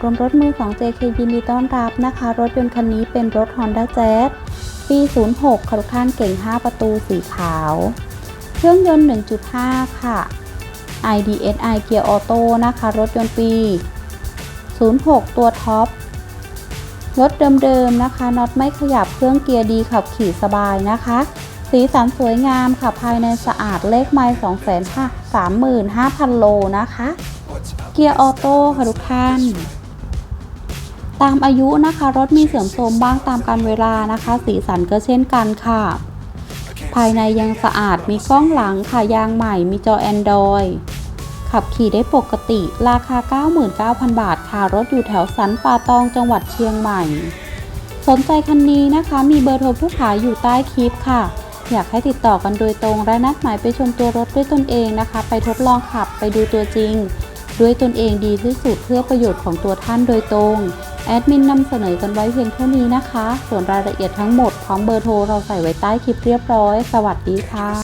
รวมรถมือของ JK ยินดีต้อนรับนะคะ รถยนต์คันนี้เป็นรถ Honda Jazz ปี 06คารุคันเก่ง 5 ประตูสีขาว เครื่องยนต์ 1.5 ค่ะ IDSI เกียร์ออโต้นะคะ รถยนต์ปี 06 ตัวท็อปรถเดิมๆนะคะน็อตไม่ขยับเครื่องเกียร์ดีขับขี่สบายนะคะ สีสันสวยงามค่ะภายในสะอาดเลขไมล์235,000 โลนะคะ เกียร์ออโต้ค่ะทุกท่าน ตามอายุนะคะรถมีเสื่อมโทรมบ้างตามการเวลานะคะ สีสันก็เช่นกันค่ะ ภายในยังสะอาดมีกล้องหลังค่ะยางใหม่มีจอ Android ขับขี่ได้ปกติราคา 99,000 บาทค่ะรถอยู่แถวสันป่าตองจังหวัดเชียงใหม่ สนใจคันนี้นะคะมีเบอร์โทรผู้ขายอยู่ใต้คลิปค่ะ อยากให้ติดต่อกันโดยตรงและนัดหมายไปชมตัวรถด้วยตนเองนะคะ ไปทดลองขับไปดูตัวจริง ด้วยตนเองดีที่สุดเพื่อประโยชน์ของตัวท่านโดยตรง แอดมินนำเสนอกันไว้เพียงเท่านี้นะคะ ส่วนรายละเอียดทั้งหมดพร้อมเบอร์โทรเราใส่ไว้ใต้คลิปเรียบร้อย สวัสดีค่ะ